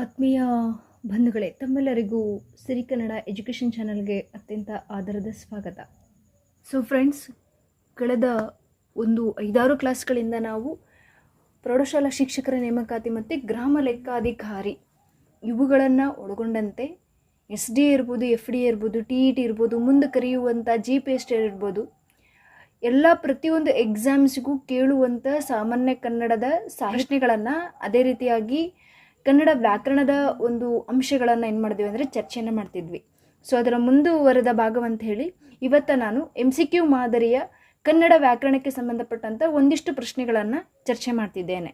ಆತ್ಮೀಯ ಬಂಧುಗಳೇ, ತಮ್ಮೆಲ್ಲರಿಗೂ ಸಿರಿ ಕನ್ನಡ ಎಜುಕೇಷನ್ ಚಾನಲ್ಗೆ ಅತ್ಯಂತ ಆಧಾರದ ಸ್ವಾಗತ. ಸೊ ಫ್ರೆಂಡ್ಸ್ ಕಳೆದ ಒಂದು ಐದಾರು ಕ್ಲಾಸ್ಗಳಿಂದ ನಾವು ಪ್ರೌಢಶಾಲಾ ಶಿಕ್ಷಕರ ನೇಮಕಾತಿ ಮತ್ತು ಗ್ರಾಮ ಲೆಕ್ಕಾಧಿಕಾರಿ ಇವುಗಳನ್ನು ಒಳಗೊಂಡಂತೆ ಎಸ್ ಡಿ ಇರ್ಬೋದು ಎಫ್ ಡಿ ಇರ್ಬೋದು ಟಿ ಇ ಟಿ ಇರ್ಬೋದು, ಮುಂದೆ ಕರೆಯುವಂಥ ಜಿ ಪಿ ಎಸ್ ಟಿ ಇರ್ಬೋದು, ಎಲ್ಲ ಪ್ರತಿಯೊಂದು ಎಕ್ಸಾಮ್ಸ್ಗೂ ಕೇಳುವಂಥ ಸಾಮಾನ್ಯ ಕನ್ನಡದ ಸಾಹಿತ್ಯಗಳನ್ನು ಅದೇ ರೀತಿಯಾಗಿ ಕನ್ನಡ ವ್ಯಾಕರಣದ ಒಂದು ಅಂಶಗಳನ್ನು ಏನು ಮಾಡಿದ್ವಿ ಅಂದರೆ ಚರ್ಚೆಯನ್ನು ಮಾಡ್ತಿದ್ವಿ. ಸೊ ಅದರ ಮುಂದುವರೆದ ಭಾಗವಂತ ಹೇಳಿ, ಇವತ್ತು ನಾನು ಎಂ ಸಿ ಕ್ಯೂ ಮಾದರಿಯ ಕನ್ನಡ ವ್ಯಾಕರಣಕ್ಕೆ ಸಂಬಂಧಪಟ್ಟಂಥ ಒಂದಿಷ್ಟು ಪ್ರಶ್ನೆಗಳನ್ನು ಚರ್ಚೆ ಮಾಡ್ತಿದ್ದೇನೆ.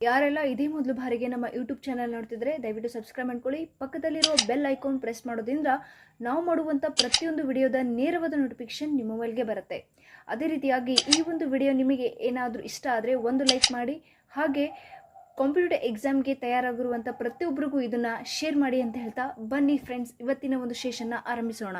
ಯಾರೆಲ್ಲ ಇದೇ ಮೊದಲು ಬಾರಿಗೆ ನಮ್ಮ ಯೂಟ್ಯೂಬ್ ಚಾನಲ್ ನೋಡ್ತಿದ್ರೆ, ದಯವಿಟ್ಟು ಸಬ್ಸ್ಕ್ರೈಬ್ ಮಾಡ್ಕೊಳ್ಳಿ. ಪಕ್ಕದಲ್ಲಿರೋ ಬೆಲ್ ಐಕಾನ್ ಪ್ರೆಸ್ ಮಾಡೋದ್ರಿಂದ ನಾವು ಮಾಡುವಂಥ ಪ್ರತಿಯೊಂದು ವಿಡಿಯೋದ ನೇರವಾದ ನೋಟಿಫಿಕೇಶನ್ ನಿಮ್ಮ ಮೊಬೈಲ್ಗೆ ಬರುತ್ತೆ. ಅದೇ ರೀತಿಯಾಗಿ ಈ ಒಂದು ವಿಡಿಯೋ ನಿಮಗೆ ಏನಾದರೂ ಇಷ್ಟ ಆದರೆ ಒಂದು ಲೈಕ್ ಮಾಡಿ. ಹಾಗೆ ಕಾಂಪಿಟೇಟಿವ್ ಎಕ್ಸಾಮ್ಗೆ ತಯಾರಾಗಿರುವಂಥ ಪ್ರತಿಯೊಬ್ಬರಿಗೂ ಇದನ್ನು ಶೇರ್ ಮಾಡಿ ಅಂತ ಹೇಳ್ತಾ ಬನ್ನಿ ಫ್ರೆಂಡ್ಸ್ ಇವತ್ತಿನ ಒಂದು ಸೆಷನ್ನ ಆರಂಭಿಸೋಣ.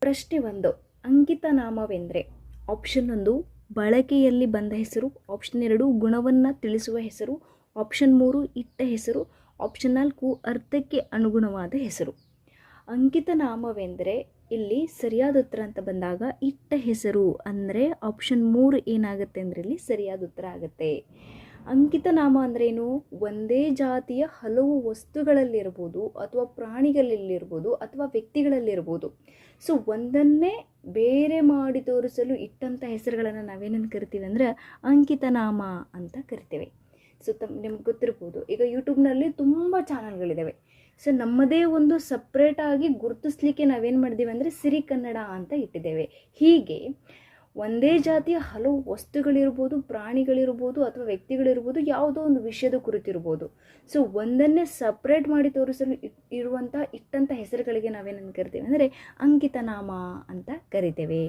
ಪ್ರಶ್ನೆ ಒಂದು, ಅಂಕಿತ ನಾಮವೆಂದರೆ? ಆಪ್ಷನ್ ಒಂದು, ಬಳಕೆಯಲ್ಲಿ ಬಂದ ಹೆಸರು. ಆಪ್ಷನ್ ಎರಡು, ಗುಣವನ್ನು ತಿಳಿಸುವ ಹೆಸರು. ಆಪ್ಷನ್ ಮೂರು, ಇಟ್ಟ ಹೆಸರು. ಆಪ್ಷನ್ ನಾಲ್ಕು, ಅರ್ಥಕ್ಕೆ ಅನುಗುಣವಾದ ಹೆಸರು. ಅಂಕಿತ ನಾಮವೆಂದರೆ, ಇಲ್ಲಿ ಸರಿಯಾದ ಉತ್ತರ ಅಂತ ಬಂದಾಗ ಇಟ್ಟ ಹೆಸರು ಅಂದರೆ ಆಪ್ಷನ್ ಮೂರು ಏನಾಗುತ್ತೆ ಅಂದರೆ ಇಲ್ಲಿ ಸರಿಯಾದ ಉತ್ತರ ಆಗುತ್ತೆ. ಅಂಕಿತ ನಾಮ ಅಂದ್ರೇನು ಒಂದೇ ಜಾತಿಯ ಹಲವು ವಸ್ತುಗಳಲ್ಲಿರ್ಬೋದು ಅಥವಾ ಪ್ರಾಣಿಗಳಲ್ಲಿರ್ಬೋದು ಅಥವಾ ವ್ಯಕ್ತಿಗಳಲ್ಲಿರ್ಬೋದು. ಸೊ ಒಂದನ್ನೇ ಬೇರೆ ಮಾಡಿ ತೋರಿಸಲು ಇಟ್ಟಂಥ ಹೆಸರುಗಳನ್ನು ನಾವೇನನ್ನು ಕರಿತೀವಿ ಅಂದರೆ ಅಂಕಿತ ನಾಮ ಅಂತ ಕರಿತೇವೆ. ಸೊ ತಮ್, ನಿಮ್ಗೆ ಗೊತ್ತಿರ್ಬೋದು. ಈಗ ಯೂಟ್ಯೂಬ್ನಲ್ಲಿ ತುಂಬ ಚಾನಲ್ಗಳಿದ್ದಾವೆ ಸೊ ನಮ್ಮದೇ ಒಂದು ಸಪ್ರೇಟಾಗಿ ಗುರುತಿಸ್ಲಿಕ್ಕೆ ನಾವೇನು ಮಾಡಿದ್ದೀವಿ ಅಂದರೆ ಸಿರಿ ಕನ್ನಡ ಅಂತ ಇಟ್ಟಿದ್ದೇವೆ. ಹೀಗೆ ಒಂದೇ ಜಾತಿಯ ಹಲವು ವಸ್ತುಗಳಿರ್ಬೋದು, ಪ್ರಾಣಿಗಳಿರ್ಬೋದು ಅಥವಾ ವ್ಯಕ್ತಿಗಳಿರ್ಬೋದು ಯಾವುದೋ ಒಂದು ವಿಷಯದ ಕುರಿತಿರ್ಬೋದು. ಸೊ ಒಂದನ್ನೇ ಸಪ್ರೇಟ್ ಮಾಡಿ ತೋರಿಸಲು ಇರುವಂಥ ಇಟ್ಟಂಥ ಹೆಸರುಗಳಿಗೆ ನಾವೇನನ್ನು ಕರಿತೇವೆ ಅಂದರೆ ಅಂಕಿತನಾಮ ಅಂತ ಕರಿತೇವೆ.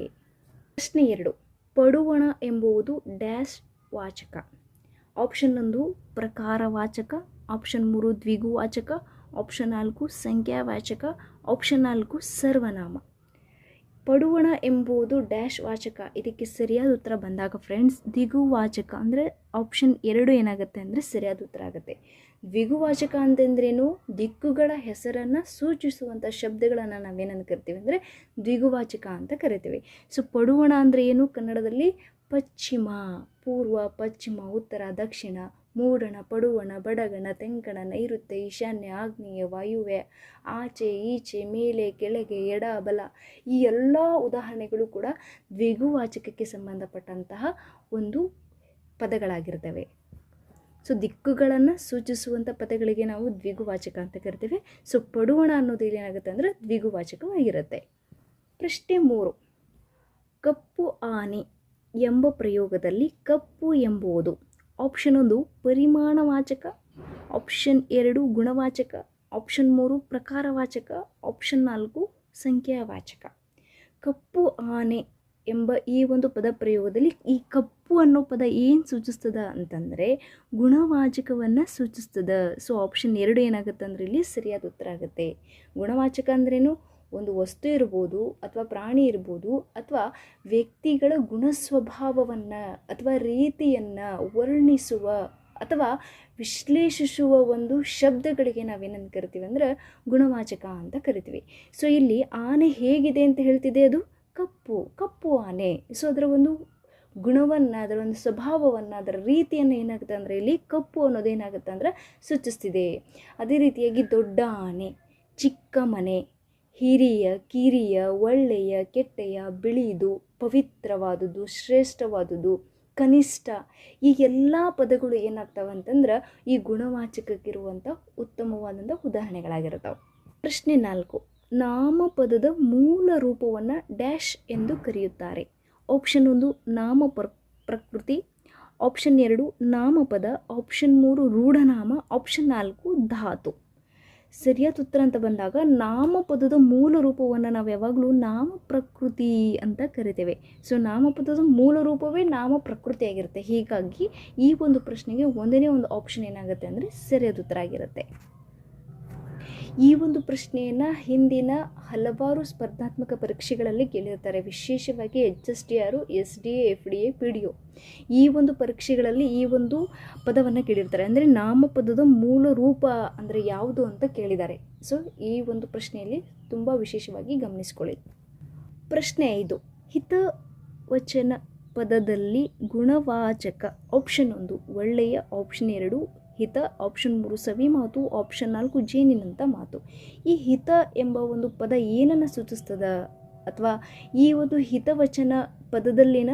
ಪ್ರಶ್ನೆ ಎರಡು, ಪಡುವಣ ಎಂಬುವುದು ಡ್ಯಾಶ್ ವಾಚಕ. ಆಪ್ಷನ್ ಒಂದು ಪ್ರಕಾರವಾಚಕ ಆಪ್ಷನ್ ಮೂರು ದ್ವಿಗುವಾಚಕ ಆಪ್ಷನ್ ನಾಲ್ಕು ಸಂಖ್ಯಾವಾಚಕ ಆಪ್ಷನ್ ನಾಲ್ಕು, ಸರ್ವನಾಮ. ಪಡುವಣ ಎಂಬುದು ಡ್ಯಾಶ್ ವಾಚಕ. ಇದಕ್ಕೆ ಸರಿಯಾದ ಉತ್ತರ ಬಂದಾಗ ಫ್ರೆಂಡ್ಸ್ ದಿಗುವಾಚಕ ಅಂದರೆ ಆಪ್ಷನ್ ಎರಡು ಏನಾಗುತ್ತೆ ಅಂದರೆ ಸರಿಯಾದ ಉತ್ತರ ಆಗುತ್ತೆ. ದ್ವಿಗುವಾಚಕ ಅಂತಂದ್ರೇನು? ದಿಕ್ಕುಗಳ ಹೆಸರನ್ನು ಸೂಚಿಸುವಂಥ ಶಬ್ದಗಳನ್ನು ನಾವೇನನ್ನು ಕರಿತೀವಿ ಅಂದರೆ ದ್ವಿಗುವಾಚಕ ಅಂತ ಕರಿತೀವಿ. ಸೊ ಪಡುವಣ ಅಂದರೆ ಏನು? ಕನ್ನಡದಲ್ಲಿ ಪಶ್ಚಿಮ, ಪೂರ್ವ, ಪಶ್ಚಿಮ, ಉತ್ತರ, ದಕ್ಷಿಣ. ಮೂಡಣ, ಪಡುವಣ, ಬಡಗಣ, ತೆಂಕಣ, ನೈಋತ್ಯ, ಈಶಾನ್ಯ, ಆಗ್ನೇಯ, ವಾಯುವ್ಯ, ಆಚೆ, ಈಚೆ, ಮೇಲೆ, ಕೆಳಗೆ, ಎಡ, ಬಲ ಈ ಎಲ್ಲ ಉದಾಹರಣೆಗಳು ಕೂಡ ದ್ವಿಗುವಾಚಕಕ್ಕೆ ಸಂಬಂಧಪಟ್ಟಂತಹ ಒಂದು ಪದಗಳಾಗಿರ್ತವೆ. ಸೊ, ದಿಕ್ಕುಗಳನ್ನು ಸೂಚಿಸುವಂಥ ಪದಗಳಿಗೆ ನಾವು ದ್ವಿಗುವಾಚಕ ಅಂತ ಕರಿತೇವೆ. ಸೊ, ಪಡುವಣ ಅನ್ನೋದು ಏನಾಗುತ್ತೆ ಅಂದರೆ ದ್ವಿಗುವಾಚಕವಾಗಿರುತ್ತೆ. ಪ್ರಶ್ನೆ ಮೂರು. ಕಪ್ಪು ಆನೆ ಎಂಬ ಪ್ರಯೋಗದಲ್ಲಿ ಕಪ್ಪು ಎಂಬುದು ಆಪ್ಷನ್ ಒಂದು ಪರಿಮಾಣವಾಚಕ ಆಪ್ಷನ್ ಎರಡು ಗುಣವಾಚಕ ಆಪ್ಷನ್ ಮೂರು ಪ್ರಕಾರವಾಚಕ ಆಪ್ಷನ್ ನಾಲ್ಕು ಸಂಖ್ಯಾವಾಚಕ. ಕಪ್ಪು ಆನೆ ಎಂಬ ಈ ಒಂದು ಪದ ಪ್ರಯೋಗದಲ್ಲಿ ಈ ಕಪ್ಪು ಅನ್ನೋ ಪದ ಏನು ಸೂಚಿಸ್ತದ ಅಂತಂದರೆ ಗುಣವಾಚಕವನ್ನು ಸೂಚಿಸ್ತದ. ಸೊ ಆಪ್ಷನ್ ಎರಡು ಏನಾಗುತ್ತೆ ಅಂದರೆ ಇಲ್ಲಿ ಸರಿಯಾದ ಉತ್ತರ ಆಗುತ್ತೆ. ಗುಣವಾಚಕ ಅಂದ್ರೇನು? ಒಂದು ವಸ್ತು ಇರ್ಬೋದು ಅಥವಾ ಪ್ರಾಣಿ ಇರ್ಬೋದು ಅಥವಾ ವ್ಯಕ್ತಿಗಳ ಗುಣ ಸ್ವಭಾವವನ್ನು ಅಥವಾ ರೀತಿಯನ್ನು ವರ್ಣಿಸುವ ಅಥವಾ ವಿಶ್ಲೇಷಿಸುವ ಒಂದು ಶಬ್ದಗಳಿಗೆ ನಾವೇನಂತ ಕರಿತೀವಿ ಅಂದರೆ ಗುಣವಾಚಕ ಅಂತ ಕರಿತೀವಿ. ಸೊ ಇಲ್ಲಿ ಆನೆ ಹೇಗಿದೆ ಅಂತ ಹೇಳ್ತಿದೆ ಅದು? ಕಪ್ಪು ಕಪ್ಪು ಆನೆ. ಸೊ ಅದರ ಒಂದು ಗುಣವನ್ನು, ಅದರ ಒಂದು ಸ್ವಭಾವವನ್ನು, ಅದರ ರೀತಿಯನ್ನು ಏನಾಗುತ್ತೆ ಅಂದರೆ ಇಲ್ಲಿ ಕಪ್ಪು ಅನ್ನೋದು ಏನಾಗುತ್ತೆ ಅಂದರೆ ಸೂಚಿಸ್ತಿದೆ. ಅದೇ ರೀತಿಯಾಗಿ ದೊಡ್ಡ ಆನೆ, ಚಿಕ್ಕ ಮನೆ ಹಿರಿಯ, ಕಿರಿಯ, ಒಳ್ಳೆಯ, ಕೆಟ್ಟೆಯ, ಬಿಳಿದು, ಪವಿತ್ರವಾದುದು, ಶ್ರೇಷ್ಠವಾದುದು, ಕನಿಷ್ಠ ಈ ಎಲ್ಲ ಪದಗಳು ಏನಾಗ್ತವೆ ಅಂತಂದ್ರೆ ಈ ಗುಣವಾಚಕಕ್ಕಿರುವಂಥ ಉತ್ತಮವಾದಂಥ ಉದಾಹರಣೆಗಳಾಗಿರ್ತಾವೆ. ಪ್ರಶ್ನೆ ನಾಲ್ಕು, ನಾಮಪದದ ಮೂಲ ರೂಪವನ್ನು ಡ್ಯಾಶ್ ಎಂದು ಕರೆಯುತ್ತಾರೆ. ಆಪ್ಷನ್ ಒಂದು, ನಾಮ ಪ್ರ, ಪ್ರಕೃತಿ. ಆಪ್ಷನ್ ಎರಡು, ನಾಮಪದ. ಆಪ್ಷನ್ ಮೂರು, ರೂಢನಾಮ. ಆಪ್ಷನ್ ನಾಲ್ಕು, ಧಾತು. ಸರಿಯಾದ ಉತ್ತರ ಅಂತ ಬಂದಾಗ ನಾಮಪದದ ಮೂಲ ರೂಪವನ್ನು ನಾವು ಯಾವಾಗಲೂ ನಾಮ ಪ್ರಕೃತಿ ಅಂತ ಕರಿತೇವೆ. ಸೊ ನಾಮಪದದ ಮೂಲ ರೂಪವೇ ನಾಮ ಪ್ರಕೃತಿ ಆಗಿರುತ್ತೆ. ಹೀಗಾಗಿ ಈ ಒಂದು ಪ್ರಶ್ನೆಗೆ ಒಂದನೇ ಒಂದು ಆಪ್ಷನ್ ಏನಾಗುತ್ತೆ ಅಂದರೆ ಸರಿಯಾದ ಉತ್ತರ ಆಗಿರುತ್ತೆ. ಈ ಒಂದು ಪ್ರಶ್ನೆಯನ್ನು ಹಿಂದಿನ ಹಲವಾರು ಸ್ಪರ್ಧಾತ್ಮಕ ಪರೀಕ್ಷೆಗಳಲ್ಲಿ ಕೇಳಿರ್ತಾರೆ. ವಿಶೇಷವಾಗಿ ಎಚ್ ಎಸ್ ಡಿ ಆರು, S D A, F D A, P D O. ಈ ಒಂದು ಪರೀಕ್ಷೆಗಳಲ್ಲಿ ಈ ಒಂದು ಪದವನ್ನು ಕೇಳಿರ್ತಾರೆ. ಅಂದರೆ ನಾಮಪದದ ಮೂಲ ರೂಪ ಅಂದರೆ ಯಾವುದು ಅಂತ ಕೇಳಿದ್ದಾರೆ. ಸೊ ಈ ಒಂದು ಪ್ರಶ್ನೆಯಲ್ಲಿ ತುಂಬ ವಿಶೇಷವಾಗಿ ಗಮನಿಸ್ಕೊಳ್ಳಿ. ಪ್ರಶ್ನೆ ಐದು. ಹಿತವಚನ ಪದದಲ್ಲಿ ಗುಣವಾಚಕ ಆಪ್ಷನ್ ಒಂದು, ಒಳ್ಳೆಯ ಆಪ್ಷನ್ ಎರಡು ಹಿತ ಆಪ್ಷನ್ ಮೂರು ಸವಿ ಮಾತು ಆಪ್ಷನ್ ನಾಲ್ಕು ಜೇನಿನಂಥ ಮಾತು. ಈ ಹಿತ ಎಂಬ ಒಂದು ಪದ ಏನನ್ನು ಸೂಚಿಸ್ತದ? ಅಥವಾ ಈ ಒಂದು ಹಿತವಚನ ಪದದಲ್ಲಿನ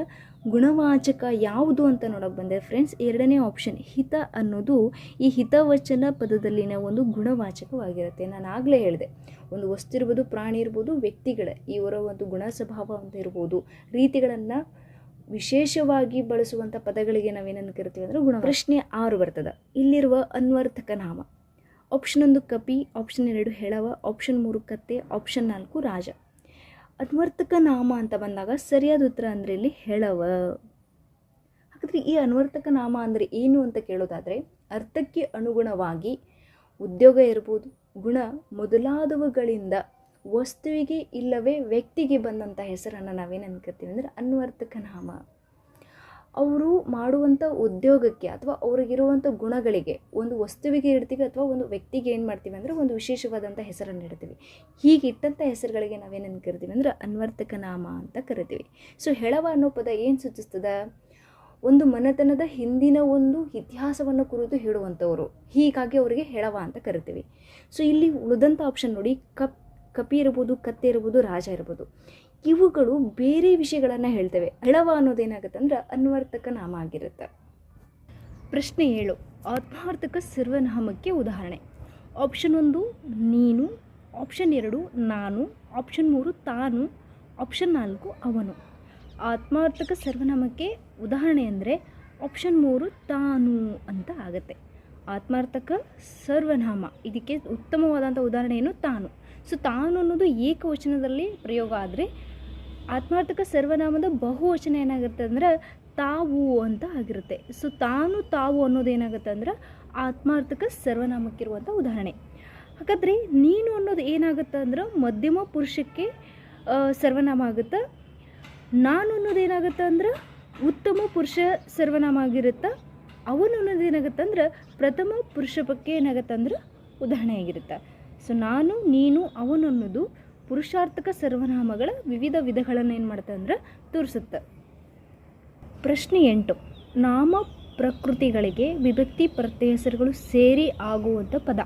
ಗುಣವಾಚಕ ಯಾವುದು ಅಂತ ನೋಡೋಕೆ ಬಂದೆ. ಫ್ರೆಂಡ್ಸ್ ಎರಡನೇ ಆಪ್ಷನ್ ಹಿತ ಅನ್ನೋದು ಈ ಹಿತವಚನ ಪದದಲ್ಲಿನ ಒಂದು ಗುಣವಾಚಕವಾಗಿರುತ್ತೆ. ನಾನು ಆಗಲೇ ಹೇಳಿದೆ, ಒಂದು ವಸ್ತು ಇರ್ಬೋದು, ಪ್ರಾಣಿ ಇರ್ಬೋದು, ವ್ಯಕ್ತಿಗಳ ಇವರ ಒಂದು ಗುಣ ಸ್ವಭಾವ ಅಂತ ಇರ್ಬೋದು, ರೀತಿಗಳನ್ನು ವಿಶೇಷವಾಗಿ ಬಳಸುವಂಥ ಪದಗಳಿಗೆ ನಾವೇನನ್ನು ಕರಿತೀವಿ ಅಂದರೆ ಗುಣ ಪ್ರಶ್ನೆ ಆರು ಬರ್ತದೆ. ಇಲ್ಲಿರುವ ಅನ್ವರ್ಥಕ ನಾಮ. ಆಪ್ಷನ್ ಒಂದು ಕಪಿ ಆಪ್ಷನ್ ಎರಡು ಹೆಳವ ಆಪ್ಷನ್ ಮೂರು ಕತ್ತೆ ಆಪ್ಷನ್ ನಾಲ್ಕು ರಾಜ. ಅನ್ವರ್ಥಕ ನಾಮ ಅಂತ ಬಂದಾಗ ಸರಿಯಾದ ಉತ್ತರ ಅಂದರೆ ಇಲ್ಲಿ ಹೆಳವ. ಹಾಗಾದರೆ ಈ ಅನ್ವರ್ಥಕ ನಾಮ ಅಂದರೆ ಏನು ಅಂತ ಕೇಳೋದಾದರೆ ಅರ್ಥಕ್ಕೆ ಅನುಗುಣವಾಗಿ ಉದ್ಯೋಗ ಇರ್ಬೋದು, ಗುಣ ಮೊದಲಾದವುಗಳಿಂದ ವಸ್ತುವಿಗೆ ಇಲ್ಲವೇ ವ್ಯಕ್ತಿಗೆ ಬಂದಂಥ ಹೆಸರನ್ನು ನಾವೇನು ಅನ್ಕೋತೀವಿ ಅಂದರೆ ಅನ್ವರ್ಥಕ ನಾಮ. ಅವರು ಮಾಡುವಂಥ ಉದ್ಯೋಗಕ್ಕೆ ಅಥವಾ ಅವ್ರಿಗಿರುವಂಥ ಗುಣಗಳಿಗೆ, ಒಂದು ವಸ್ತುವಿಗೆ ಇಡ್ತೀವಿ ಅಥವಾ ಒಂದು ವ್ಯಕ್ತಿಗೆ ಏನು ಮಾಡ್ತೀವಿ ಅಂದರೆ ಒಂದು ವಿಶೇಷವಾದಂಥ ಹೆಸರನ್ನು ಇಡ್ತೀವಿ. ಹೀಗೆ ಇಟ್ಟಂಥ ಹೆಸರುಗಳಿಗೆ ನಾವೇನು ಕರಿತೀವಿ ಅಂದರೆ ಅನ್ವರ್ಥಕ ನಾಮ ಅಂತ ಕರಿತೀವಿ. ಸೊ ಹೆಳವ ಅನ್ನೋ ಪದ ಏನು ಸೂಚಿಸ್ತದ? ಒಂದು ಮನೆತನದ ಹಿಂದಿನ ಒಂದು ಇತಿಹಾಸವನ್ನು ಕುರಿತು ಹೇಳುವಂಥವರು ಹೀಗಾಗಿ ಅವರಿಗೆ ಹೆಳವ ಅಂತ ಕರಿತೀವಿ. ಸೊ ಇಲ್ಲಿ ಉಳಿದಂಥ ಆಪ್ಷನ್ ನೋಡಿ, ಕಪ್ ಕಪಿ ಇರ್ಬೋದು, ಕತ್ತೆ ಇರ್ಬೋದು, ರಾಜ ಇರ್ಬೋದು. ಇವುಗಳು ಬೇರೆ ವಿಷಯಗಳನ್ನು ಹೇಳ್ತವೆ. ಹಳವ ಅನ್ನೋದೇನಾಗುತ್ತೆ ಅಂದ್ರೆ ಅನ್ವರ್ಥಕ ನಾಮ ಆಗಿರುತ್ತೆ. ಪ್ರಶ್ನೆ ಏಳು. ಆತ್ಮಾರ್ಥಕ ಸರ್ವನಾಮಕ್ಕೆ ಉದಾಹರಣೆ. ಆಪ್ಷನ್ ಒಂದು, ನೀನು. ಆಪ್ಷನ್ ಎರಡು, ನಾನು. ಆಪ್ಷನ್ ಮೂರು, ತಾನು. ಆಪ್ಷನ್ ನಾಲ್ಕು, ಅವನು. ಆತ್ಮಾರ್ಥಕ ಸರ್ವನಾಮಕ್ಕೆ ಉದಾಹರಣೆ ಅಂದರೆ ಆಪ್ಷನ್ ಮೂರು, ತಾನು ಅಂತ ಆಗುತ್ತೆ. ಆತ್ಮಾರ್ಥಕ ಸರ್ವನಾಮ. ಇದಕ್ಕೆ ಉತ್ತಮವಾದಂಥ ಉದಾಹರಣೆ ಏನು ತಾನು. ಸೊ ತಾನು ಅನ್ನೋದು ಏಕವಚನದಲ್ಲಿ ಪ್ರಯೋಗ ಆದರೆ ಆತ್ಮಾರ್ಥಕ ಸರ್ವನಾಮದ ಬಹುವಚನ ಏನಾಗುತ್ತೆ ಅಂದ್ರೆ ತಾವು ಅಂತ ಆಗಿರುತ್ತೆ. ಸೊ ತಾನು ತಾವು ಅನ್ನೋದು ಏನಾಗುತ್ತೆ ಅಂದ್ರೆ ಆತ್ಮಾರ್ಥಕ ಸರ್ವನಾಮಕ್ಕಿರುವಂಥ ಉದಾಹರಣೆ. ಹಾಗಾದರೆ ನೀನು ಅನ್ನೋದು ಏನಾಗುತ್ತೆ ಅಂದ್ರೆ ಮಧ್ಯಮ ಪುರುಷಕ್ಕೆ ಸರ್ವನಾಮ ಆಗುತ್ತೆ. ನಾನು ಅನ್ನೋದು ಏನಾಗುತ್ತೆ ಅಂದ್ರೆ ಉತ್ತಮ ಪುರುಷ ಸರ್ವನಾಮ ಆಗಿರುತ್ತೆ. ಅವನು ಅನ್ನೋದು ಏನಾಗುತ್ತೆ ಅಂದ್ರೆ ಪ್ರಥಮ ಪುರುಷ ಪಕ್ಕೆ ಏನಾಗುತ್ತೆ ಅಂದ್ರೆ ಉದಾಹರಣೆ ಆಗಿರುತ್ತೆ ಸೊ ನಾನು, ನೀನು, ಅವನು ಅನ್ನೋದು ಪುರುಷಾರ್ಥಕ ಸರ್ವನಾಮಗಳ ವಿವಿಧ ವಿಧಗಳನ್ನು ಏನು ಮಾಡ್ತಾ ಅಂದ್ರೆ ತೋರಿಸುತ್ತೆ. ಪ್ರಶ್ನೆ ಎಂಟು. ನಾಮ ಪ್ರಕೃತಿಗಳಿಗೆ ವಿಭಕ್ತಿ ಪ್ರತ್ಯಯ ಹೆಸರುಗಳು ಸೇರಿ ಆಗುವಂಥ ಪದ.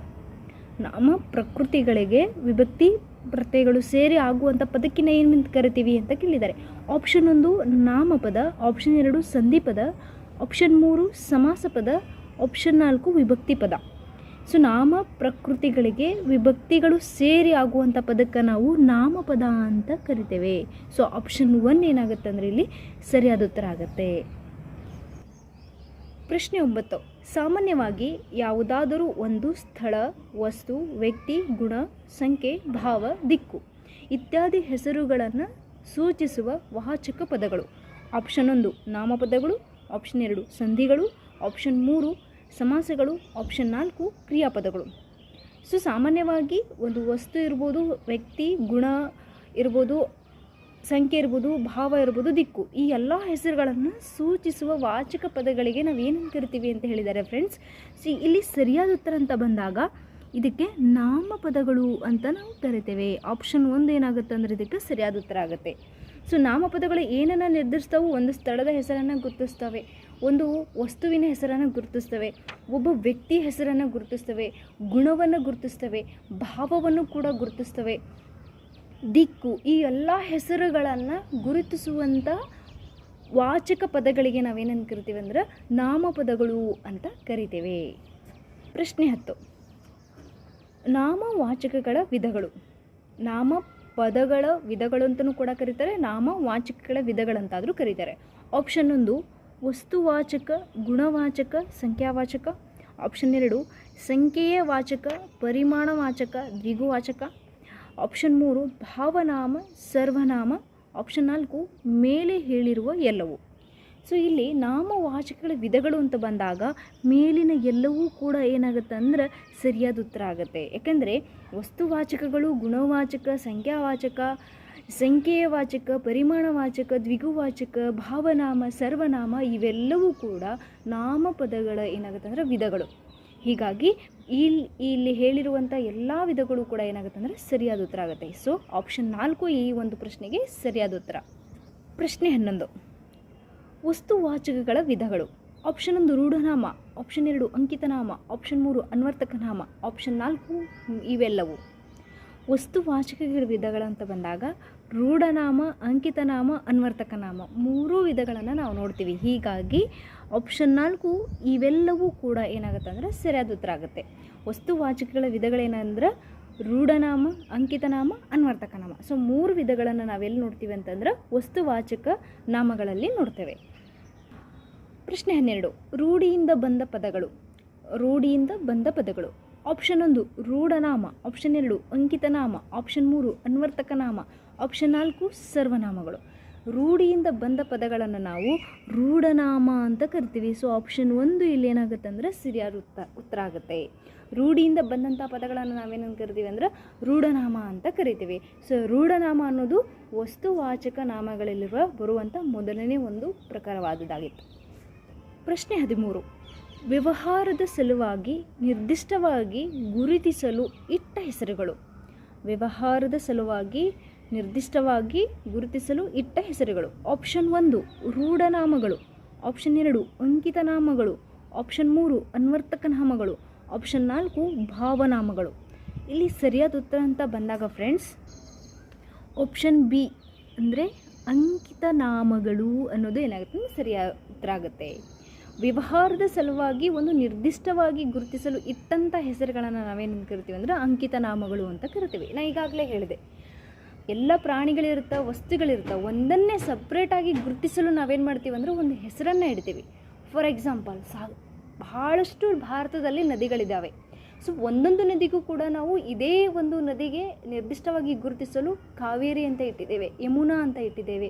ನಾಮ ಪ್ರಕೃತಿಗಳಿಗೆ ವಿಭಕ್ತಿ ಪ್ರತ್ಯಯಗಳು ಸೇರಿ ಆಗುವಂಥ ಪದಕ್ಕಿನ್ನ ಏನು ಕರಿತೀವಿ ಅಂತ ಕೇಳಿದ್ದಾರೆ. ಆಪ್ಷನ್ ಒಂದು ನಾಮಪದ ಆಪ್ಷನ್ ಎರಡು ಸಂಧಿಪದ ಆಪ್ಷನ್ ಮೂರು, ಸಮಾಸ ಪದ. ಆಪ್ಷನ್ ನಾಲ್ಕು, ವಿಭಕ್ತಿ ಪದ. ಸೊ ನಾಮ ಪ್ರಕೃತಿಗಳಿಗೆ ವಿಭಕ್ತಿಗಳು ಸೇರಿ ಆಗುವಂಥ ಪದಕ್ಕೆ ನಾವು ನಾಮಪದ ಅಂತ ಕರಿತೇವೆ. ಸೊ ಆಪ್ಷನ್ ಒನ್ ಏನಾಗುತ್ತೆ ಅಂದರೆ ಇಲ್ಲಿ ಸರಿಯಾದ ಉತ್ತರ ಆಗುತ್ತೆ. ಪ್ರಶ್ನೆ ಒಂಬತ್ತು. ಸಾಮಾನ್ಯವಾಗಿ ಯಾವುದಾದರೂ ಒಂದು ಸ್ಥಳ, ವಸ್ತು, ವ್ಯಕ್ತಿ, ಗುಣ, ಸಂಖ್ಯೆ, ಭಾವ, ದಿಕ್ಕು ಇತ್ಯಾದಿ ಹೆಸರುಗಳನ್ನು ಸೂಚಿಸುವ ವಾಚಕ ಪದಗಳು. ಆಪ್ಷನ್ ಒಂದು ನಾಮಪದಗಳು ಆಪ್ಷನ್ ಎರಡು ಸಂಧಿಗಳು ಆಪ್ಷನ್ ಮೂರು ಸಮಾಸಗಳು ಆಪ್ಷನ್ ನಾಲ್ಕು, ಕ್ರಿಯಾಪದಗಳು. ಸೊ ಸಾಮಾನ್ಯವಾಗಿ ಒಂದು ವಸ್ತು ಇರ್ಬೋದು, ವ್ಯಕ್ತಿ, ಗುಣ ಇರ್ಬೋದು, ಸಂಖ್ಯೆ ಇರ್ಬೋದು, ಭಾವ ಇರ್ಬೋದು, ದಿಕ್ಕು. ಈ ಎಲ್ಲ ಹೆಸರುಗಳನ್ನು ಸೂಚಿಸುವ ವಾಚಕ ಪದಗಳಿಗೆ ನಾವು ಏನು ಕರಿತೀವಿ ಅಂತ ಹೇಳಿದ್ದಾರೆ ಫ್ರೆಂಡ್ಸ್ ಸೊ ಇಲ್ಲಿ ಸರಿಯಾದ ಉತ್ತರ ಅಂತ ಬಂದಾಗ ಇದಕ್ಕೆ ನಾಮಪದಗಳು ಅಂತ ನಾವು ಕರಿತೇವೆ. ಆಪ್ಷನ್ ಒಂದು ಏನಾಗುತ್ತೆ ಅಂದರೆ ಇದಕ್ಕೆ ಸರಿಯಾದ ಉತ್ತರ ಆಗುತ್ತೆ. ಸೊ ನಾಮಪದಗಳು ಏನನ್ನು ನಿರ್ಧರಿಸ್ತಾವೆ ಒಂದು ಸ್ಥಳದ ಹೆಸರನ್ನು ಗುರುತಿಸ್ತವೆ. ಒಂದು ವಸ್ತುವಿನ ಹೆಸರನ್ನು ಗುರುತಿಸ್ತವೆ, ಒಬ್ಬ ವ್ಯಕ್ತಿ ಹೆಸರನ್ನು ಗುರುತಿಸ್ತವೆ, ಗುಣವನ್ನು ಗುರುತಿಸ್ತವೆ, ಭಾವವನ್ನು ಕೂಡ ಗುರುತಿಸ್ತವೆ. ದಿಕ್ಕು ಈ ಎಲ್ಲ ಹೆಸರುಗಳನ್ನು ಗುರುತಿಸುವಂಥ ವಾಚಕ ಪದಗಳಿಗೆ ನಾವೇನಂತ ಕರಿತೀವಿ ಅಂದ್ರೆ ನಾಮಪದಗಳು ಅಂತ ಕರಿತೇವೆ. ಪ್ರಶ್ನೆ ಹತ್ತು. ನಾಮವಾಚಕಗಳ ವಿಧಗಳು. ನಾಮ ಪದಗಳ ವಿಧಗಳು ಅಂತಲೂ ಕೂಡ ಕರೀತಾರೆ ನಾಮವಾಚಕಗಳ ವಿಧಗಳಂತಾದರೂ ಕರೀತಾರೆ. ಆಪ್ಷನ್ ಒಂದು ವಸ್ತುವಾಚಕ, ಗುಣವಾಚಕ, ಸಂಖ್ಯಾವಾಚಕ ಆಪ್ಷನ್ ಎರಡು ಸಂಖ್ಯೆಯ ವಾಚಕ ಪರಿಮಾಣವಾಚಕ, ದ್ವಿಗುವಾಚಕ. ಆಪ್ಷನ್ ಮೂರು, ಭಾವನಾಮ, ಸರ್ವನಾಮ. ಆಪ್ಷನ್ ನಾಲ್ಕು, ಮೇಲೆ ಹೇಳಿರುವ ಎಲ್ಲವು. ಸೊ ಇಲ್ಲಿ ನಾಮವಾಚಕಗಳ ವಿಧಗಳು ಅಂತ ಬಂದಾಗ ಮೇಲಿನ ಎಲ್ಲವೂ ಕೂಡ ಏನಾಗುತ್ತೆ ಅಂದ್ರೆ ಸರಿಯಾದ ಉತ್ತರ ಆಗುತ್ತೆ. ಯಾಕೆಂದರೆ ವಸ್ತುವಾಚಕಗಳು, ಗುಣವಾಚಕ, ಸಂಖ್ಯಾವಾಚಕ ಸಂಖ್ಯೆಯ ವಾಚಕ ಪರಿಮಾಣವಾಚಕ, ದ್ವಿಗುವಾಚಕ, ಭಾವನಾಮ, ಸರ್ವನಾಮ ಇವೆಲ್ಲವೂ ಕೂಡ ನಾಮಪದಗಳ ಏನಾಗುತ್ತೆ ಅಂದರೆ ವಿಧಗಳು. ಹೀಗಾಗಿ ಇಲ್ಲಿ ಇಲ್ಲಿ ಹೇಳಿರುವಂಥ ಎಲ್ಲ ವಿಧಗಳು ಕೂಡ ಏನಾಗುತ್ತೆ ಅಂದರೆ ಸರಿಯಾದ ಉತ್ತರ ಆಗುತ್ತೆ. ಸೊ ಆಪ್ಷನ್ ನಾಲ್ಕು ಈ ಒಂದು ಪ್ರಶ್ನೆಗೆ ಸರಿಯಾದ ಉತ್ತರ. ಪ್ರಶ್ನೆ ಹನ್ನೊಂದು. ವಸ್ತುವಾಚಕಗಳ ವಿಧಗಳು. ಆಪ್ಷನ್ ಒಂದು ರೂಢನಾಮ ಆಪ್ಷನ್ ಎರಡು ಅಂಕಿತನಾಮ ಆಪ್ಷನ್ ಮೂರು ಅನ್ವರ್ತಕನಾಮ ಆಪ್ಷನ್ ನಾಲ್ಕು ಇವೆಲ್ಲವು. ವಸ್ತುವಾಚಕಗಳ ವಿಧಗಳಂತ ಬಂದಾಗ ರೂಢನಾಮ, ಅಂಕಿತನಾಮ ಅನ್ವರ್ತಕ ನಾಮ ಮೂರೂ ವಿಧಗಳನ್ನು ನಾವು ನೋಡ್ತೀವಿ. ಹೀಗಾಗಿ ಆಪ್ಷನ್ ನಾಲ್ಕು ಇವೆಲ್ಲವೂ ಕೂಡ ಏನಾಗುತ್ತೆ ಅಂದರೆ ಸರಿಯಾದ ಉತ್ತರ ಆಗುತ್ತೆ. ವಸ್ತುವಾಚಕಗಳ ವಿಧಗಳೇನಂದ್ರೆ ರೂಢನಾಮ, ಅಂಕಿತನಾಮ, ಅನ್ವರ್ತಕನಾಮ. ಸೊ ಮೂರು ವಿಧಗಳನ್ನು ನಾವೆಲ್ಲಿ ನೋಡ್ತೀವಿ ಅಂತಂದ್ರೆ ವಸ್ತುವಾಚಕ ನಾಮಗಳಲ್ಲಿ ನೋಡ್ತೇವೆ. ಪ್ರಶ್ನೆ ಹನ್ನೆರಡು, ರೂಢಿಯಿಂದ ಬಂದ ಪದಗಳು. ರೂಢಿಯಿಂದ ಬಂದ ಪದಗಳು. ಆಪ್ಷನ್ ಒಂದು, ರೂಢನಾಮ. ಆಪ್ಷನ್ ಎರಡು, ಅಂಕಿತನಾಮ. ಆಪ್ಷನ್ ಮೂರು, ಅನ್ವರ್ತಕನಾಮ. ಆಪ್ಷನ್ ನಾಲ್ಕು, ಸರ್ವನಾಮಗಳು. ರೂಢಿಯಿಂದ ಬಂದ ಪದಗಳನ್ನು ನಾವು ರೂಢನಾಮ ಅಂತ ಕರಿತೀವಿ. ಸೊ ಆಪ್ಷನ್ ಒಂದು ಇಲ್ಲಿ ಏನಾಗುತ್ತೆ ಅಂದರೆ ಸರಿಯಾದ ಉತ್ತರ ಉತ್ತರ ಆಗುತ್ತೆ. ರೂಢಿಯಿಂದ ಬಂದಂಥ ಪದಗಳನ್ನು ನಾವೇನಂತ ಕರಿತೀವಿ ಅಂದರೆ ರೂಢನಾಮ ಅಂತ ಕರಿತೀವಿ. ಸೊ ರೂಢನಾಮ ಅನ್ನೋದು ವಸ್ತುವಾಚಕ ನಾಮಗಳಲ್ಲಿರುವ ಬರುವಂಥ ಮೊದಲನೇ ಒಂದು ಪ್ರಕಾರವಾದದ್ದಾಗಿತ್ತು. ಪ್ರಶ್ನೆ ಹದಿಮೂರು. ವ್ಯವಹಾರದ ಸಲುವಾಗಿ ನಿರ್ದಿಷ್ಟವಾಗಿ ಗುರುತಿಸಲು ಇಟ್ಟ ಹೆಸರುಗಳು. ವ್ಯವಹಾರದ ಸಲುವಾಗಿ ನಿರ್ದಿಷ್ಟವಾಗಿ ಗುರುತಿಸಲು ಇಟ್ಟ ಹೆಸರುಗಳು. ಆಪ್ಷನ್ ಒಂದು, ರೂಢನಾಮಗಳು. ಆಪ್ಷನ್ ಎರಡು ಅಂಕಿತ ನಾಮಗಳು ಆಪ್ಷನ್ ಮೂರು, ಅನ್ವರ್ತಕ ನಾಮಗಳು. ಆಪ್ಷನ್ ನಾಲ್ಕು, ಭಾವನಾಮಗಳು. ಇಲ್ಲಿ ಸರಿಯಾದ ಉತ್ತರ ಅಂತ ಬಂದಾಗ ಫ್ರೆಂಡ್ಸ್ ಆಪ್ಷನ್ ಬಿ ಅಂದರೆ ಅಂಕಿತನಾಮಗಳು ಅನ್ನೋದು ಏನಾಗುತ್ತೆ? ಸರಿಯಾದ ಉತ್ತರ ಆಗುತ್ತೆ. ವ್ಯವಹಾರದ ಸಲುವಾಗಿ ಒಂದು ನಿರ್ದಿಷ್ಟವಾಗಿ ಗುರುತಿಸಲು ಇಟ್ಟಂಥ ಹೆಸರುಗಳನ್ನು ನಾವೇನು ಕರಿತೀವಿ ಅಂದರೆ ಅಂಕಿತ ನಾಮಗಳು ಅಂತ ಕರಿತೀವಿ. ನಾನು ಈಗಾಗಲೇ ಹೇಳಿದೆ. ಎಲ್ಲ ಪ್ರಾಣಿಗಳಿರುತ್ತೆ, ವಸ್ತುಗಳಿರುತ್ತೆ, ಒಂದನ್ನೇ ಸಪ್ರೇಟಾಗಿ ಗುರುತಿಸಲು ನಾವೇನು ಮಾಡ್ತೀವಿ ಅಂದರೆ ಒಂದು ಹೆಸರನ್ನು ಇಡ್ತೀವಿ. ಫಾರ್ ಎಕ್ಸಾಂಪಲ್ ಸಾ ಬಹಳಷ್ಟು ಭಾರತದಲ್ಲಿ ನದಿಗಳಿದ್ದಾವೆ ಸೊ ಒಂದೊಂದು ನದಿಗೂ ಕೂಡ ನಾವು ಇದೇ ಒಂದು ನದಿಗೆ ನಿರ್ದಿಷ್ಟವಾಗಿ ಗುರುತಿಸಲು ಕಾವೇರಿ ಅಂತ ಇಟ್ಟಿದ್ದೇವೆ, ಯಮುನಾ ಅಂತ ಇಟ್ಟಿದ್ದೇವೆ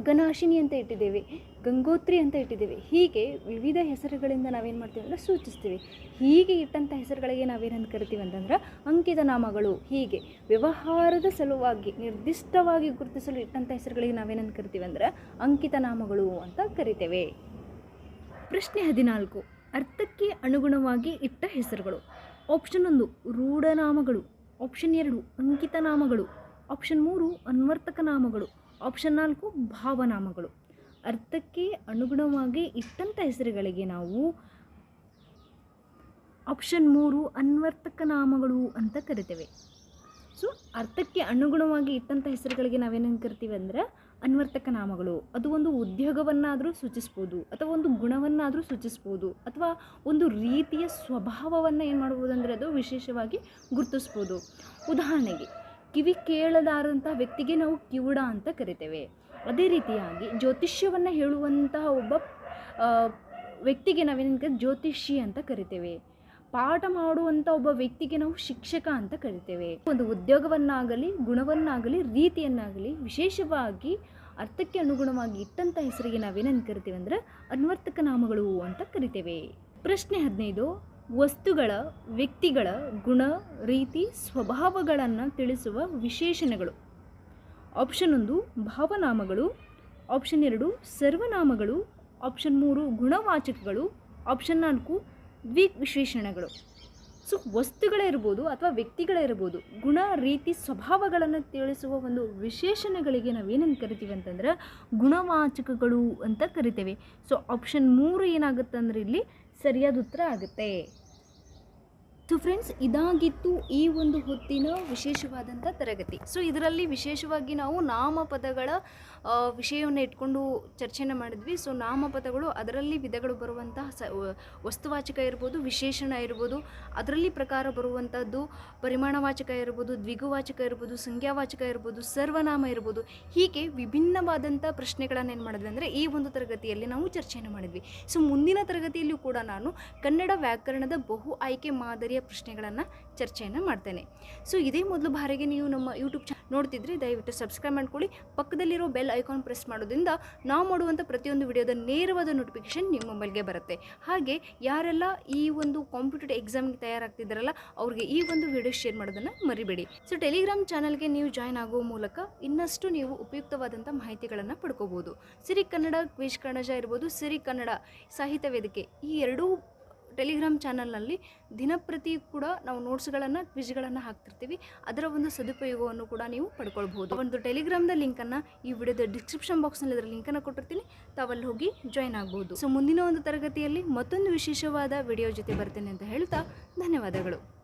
ಅಗನಾಶಿನಿ ಅಂತ ಇಟ್ಟಿದ್ದೇವೆ ಗಂಗೋತ್ರಿ ಅಂತ ಇಟ್ಟಿದ್ದೀವಿ. ಹೀಗೆ ವಿವಿಧ ಹೆಸರುಗಳಿಂದ ನಾವೇನು ಮಾಡ್ತೀವಿ ಅಂದರೆ ಸೂಚಿಸ್ತೀವಿ. ಹೀಗೆ ಇಟ್ಟಂಥ ಹೆಸರುಗಳಿಗೆ ನಾವೇನಂತ ಕರಿತೀವಿ ಅಂತಂದ್ರೆ ಅಂಕಿತ ನಾಮಗಳು, ಹೀಗೆ ವ್ಯವಹಾರದ ಸಲುವಾಗಿ ನಿರ್ದಿಷ್ಟವಾಗಿ ಗುರುತಿಸಲು ಇಟ್ಟಂಥ ಹೆಸರುಗಳಿಗೆ ನಾವೇನಂತ ಕರಿತೀವಿ ಅಂದರೆ ಅಂಕಿತ ನಾಮಗಳು ಅಂತ ಕರಿತೇವೆ. ಪ್ರಶ್ನೆ ಹದಿನಾಲ್ಕು. ಅರ್ಥಕ್ಕೆ ಅನುಗುಣವಾಗಿ ಇಟ್ಟ ಹೆಸರುಗಳು. ಆಪ್ಷನ್ ಒಂದು ರೂಢನಾಮಗಳು ಆಪ್ಷನ್ ಎರಡು, ಅಂಕಿತ ನಾಮಗಳು. ಆಪ್ಷನ್ ಮೂರು, ಅನ್ವರ್ತಕ ನಾಮಗಳು. ಆಪ್ಷನ್ ನಾಲ್ಕು, ಭಾವನಾಮಗಳು. ಅರ್ಥಕ್ಕೆ ಅನುಗುಣವಾಗಿ ಇಟ್ಟಂಥ ಹೆಸರುಗಳಿಗೆ ನಾವು ಆಪ್ಷನ್ ಮೂರು ಅನ್ವರ್ತಕ ನಾಮಗಳು ಅಂತ ಕರಿತೇವೆ. ಸೊ ಅರ್ಥಕ್ಕೆ ಅನುಗುಣವಾಗಿ ಇಟ್ಟಂಥ ಹೆಸರುಗಳಿಗೆ ನಾವೇನೇನು ಕರಿತೀವಿ ಅಂದರೆ ಅನ್ವರ್ತಕ ನಾಮಗಳು. ಅದು ಒಂದು ಉದ್ಯೋಗವನ್ನಾದರೂ ಸೂಚಿಸ್ಬೋದು, ಅಥವಾ ಒಂದು ಗುಣವನ್ನಾದರೂ ಸೂಚಿಸ್ಬೋದು, ಅಥವಾ ಒಂದು ರೀತಿಯ ಸ್ವಭಾವವನ್ನು ಏನು ಮಾಡ್ಬೋದು ಅಂದರೆ ಅದು ವಿಶೇಷವಾಗಿ ಗುರುತಿಸ್ಬೋದು. ಉದಾಹರಣೆಗೆ, ಕಿವಿ ಕೇಳಲಾರಂಥ ವ್ಯಕ್ತಿಗೆ ನಾವು ಕಿವುಡ ಅಂತ ಕರಿತೇವೆ. ಅದೇ ರೀತಿಯಾಗಿ ಜ್ಯೋತಿಷ್ಯವನ್ನು ಹೇಳುವಂತಹ ಒಬ್ಬ ವ್ಯಕ್ತಿಗೆ ನಾವೇನು ಕರಿ ಜ್ಯೋತಿಷಿ ಅಂತ ಕರಿತೇವೆ. ಪಾಠ ಮಾಡುವಂಥ ಒಬ್ಬ ವ್ಯಕ್ತಿಗೆ ನಾವು ಶಿಕ್ಷಕ ಅಂತ ಕರಿತೇವೆ. ಒಂದು ಉದ್ಯೋಗವನ್ನಾಗಲಿ, ಗುಣವನ್ನಾಗಲಿ, ರೀತಿಯನ್ನಾಗಲಿ ವಿಶೇಷವಾಗಿ ಅರ್ಥಕ್ಕೆ ಅನುಗುಣವಾಗಿ ಇಟ್ಟಂಥ ಹೆಸರಿಗೆ ನಾವೇನಂತ ಕರಿತೇವೆ ಅಂದರೆ ಅನ್ವರ್ತಕ ನಾಮಗಳು ಅಂತ ಕರಿತೇವೆ. ಪ್ರಶ್ನೆ ಹದಿನೈದು, ವಸ್ತುಗಳ, ವ್ಯಕ್ತಿಗಳ ಗುಣ, ರೀತಿ, ಸ್ವಭಾವಗಳನ್ನು ತಿಳಿಸುವ ವಿಶೇಷಣಗಳು. ಆಪ್ಷನ್ ಒಂದು, ಭಾವನಾಮಗಳು. ಆಪ್ಷನ್ ಎರಡು, ಸರ್ವನಾಮಗಳು. ಆಪ್ಷನ್ ಮೂರು, ಗುಣವಾಚಕಗಳು. ಆಪ್ಷನ್ ನಾಲ್ಕು, ದ್ವಿವಿಶೇಷಣಗಳು. ಸೊ ವಸ್ತುಗಳೇ ಇರ್ಬೋದು ಅಥವಾ ವ್ಯಕ್ತಿಗಳೇ ಇರ್ಬೋದು, ಗುಣ, ರೀತಿ, ಸ್ವಭಾವಗಳನ್ನು ತಿಳಿಸುವ ಒಂದು ವಿಶೇಷಣಗಳಿಗೆ ನಾವೇನಂತ ಕರಿತೀವಿ ಅಂತಂದ್ರೆ, ಗುಣವಾಚಕಗಳು ಅಂತ ಕರಿತೇವೆ. ಸೊ ಆಪ್ಷನ್ ಮೂರು ಏನಾಗುತ್ತೆ ಅಂದ್ರೆ ಇಲ್ಲಿ ಸರಿಯಾದ ಉತ್ತರ ಆಗುತ್ತೆ. ಸೊ ಫ್ರೆಂಡ್ಸ್ ಇದಾಗಿತ್ತು ಈ ಒಂದು ಹೊತ್ತಿನ ವಿಶೇಷವಾದಂಥ ತರಗತಿ. ಸೊ ಇದರಲ್ಲಿ ವಿಶೇಷವಾಗಿ ನಾವು ನಾಮಪದಗಳ ವಿಷಯವನ್ನು ಇಟ್ಕೊಂಡು ಚರ್ಚೆನ ಮಾಡಿದ್ವಿ. ಸೊ ನಾಮಪದಗಳು ಅದರಲ್ಲಿ ವಿಧಗಳು ಬರುವಂತಹ ಸ ವಸ್ತುವಾಚಕ ಇರ್ಬೋದು, ವಿಶೇಷಣ ಇರ್ಬೋದು, ಅದರಲ್ಲಿ ಪ್ರಕಾರ ಬರುವಂಥದ್ದು ಪರಿಮಾಣವಾಚಕ ಇರ್ಬೋದು, ದ್ವಿಗುವಾಚಕ ಇರ್ಬೋದು, ಸಂಖ್ಯಾವಾಚಕ ಇರ್ಬೋದು, ಸರ್ವನಾಮ ಇರ್ಬೋದು, ಹೀಗೆ ವಿಭಿನ್ನವಾದಂಥ ಪ್ರಶ್ನೆಗಳನ್ನು ಏನು ಮಾಡಿದ್ವಿ ಅಂದರೆ ಈ ಒಂದು ತರಗತಿಯಲ್ಲಿ ನಾವು ಚರ್ಚೆಯನ್ನು ಮಾಡಿದ್ವಿ. ಸೊ ಮುಂದಿನ ತರಗತಿಯಲ್ಲೂ ಕೂಡ ನಾನು ಕನ್ನಡ ವ್ಯಾಕರಣದ ಬಹು ಆಯ್ಕೆ ಮಾದರಿಯ ಪ್ರಶ್ನೆಗಳನ್ನು ಚರ್ಚೆಯನ್ನು ಮಾಡ್ತೇನೆ. ಸೊ ಇದೇ ಮೊದಲು ಬಾರಿಗೆ ನೀವು ನಮ್ಮ ಯೂಟ್ಯೂಬ್ ಚಾನಲ್ ನೋಡ್ತಿದ್ರೆ ದಯವಿಟ್ಟು ಸಬ್ಸ್ಕ್ರೈಬ್ ಮಾಡ್ಕೊಳ್ಳಿ. ಪಕ್ಕದಲ್ಲಿರೋ ಬೆಲ್ ಐಕಾನ್ ಪ್ರೆಸ್ ಮಾಡೋದ್ರಿಂದ ನಾವು ಮಾಡುವಂಥ ಪ್ರತಿಯೊಂದು ವಿಡಿಯೋದ ನೇರವಾದ ನೋಟಿಫಿಕೇಶನ್ ನಿಮ್ಮ ಮೊಬೈಲ್ಗೆ ಬರುತ್ತೆ. ಹಾಗೆ ಯಾರೆಲ್ಲ ಈ ಒಂದು ಕಾಂಪಿಟೇಟಿವ್ ಎಕ್ಸಾಮ್ಗೆ ತಯಾರಾಗ್ತಿದ್ದಾರಲ್ಲ ಅವ್ರಿಗೆ ಈ ಒಂದು ವಿಡಿಯೋ ಶೇರ್ ಮಾಡೋದನ್ನು ಮರಿಬೇಡಿ. ಸೊ ಟೆಲಿಗ್ರಾಮ್ ಚಾನಲ್ಗೆ ನೀವು ಜಾಯ್ನ್ ಆಗುವ ಮೂಲಕ ಇನ್ನಷ್ಟು ನೀವು ಉಪಯುಕ್ತವಾದಂಥ ಮಾಹಿತಿಗಳನ್ನು ಪಡ್ಕೋಬೋದು. ಸಿರಿ ಕನ್ನಡ ಕ್ವಿಜ್ ಕಣಜ ಇರ್ಬೋದು. ಸಿರಿ ಕನ್ನಡ ಸಾಹಿತ್ಯ ವೇದಿಕೆ ಈ ಎರಡೂ ಟೆಲಿಗ್ರಾಮ್ ಚಾನಲ್ನಲ್ಲಿ ದಿನಪ್ರತಿ ಕೂಡ ನಾವು ನೋಟ್ಸ್ಗಳನ್ನು, ಕ್ವಿಜ್ಗಳನ್ನು ಹಾಕ್ತಿರ್ತೀವಿ. ಅದರ ಒಂದು ಸದುಪಯೋಗವನ್ನು ಕೂಡ ನೀವು ಪಡ್ಕೊಳ್ಬೋದು ಒಂದು ಟೆಲಿಗ್ರಾಮ್ದ ಲಿಂಕನ್ನು ಈ ವಿಡಿಯೋದ ಡಿಸ್ಕ್ರಿಪ್ಷನ್ ಬಾಕ್ಸ್ನಲ್ಲಿ ಅದರ ಲಿಂಕನ್ನು ಕೊಟ್ಟಿರ್ತೀನಿ. ತಾವಲ್ಲಿ ಹೋಗಿ ಜಾಯ್ನ್ ಆಗ್ಬೋದು. ಸೊ, ಮುಂದಿನ ಒಂದು ತರಗತಿಯಲ್ಲಿ ಮತ್ತೊಂದು ವಿಶೇಷವಾದ ವಿಡಿಯೋ ಜೊತೆ ಬರ್ತೇನೆ ಅಂತ ಹೇಳ್ತಾ ಧನ್ಯವಾದಗಳು.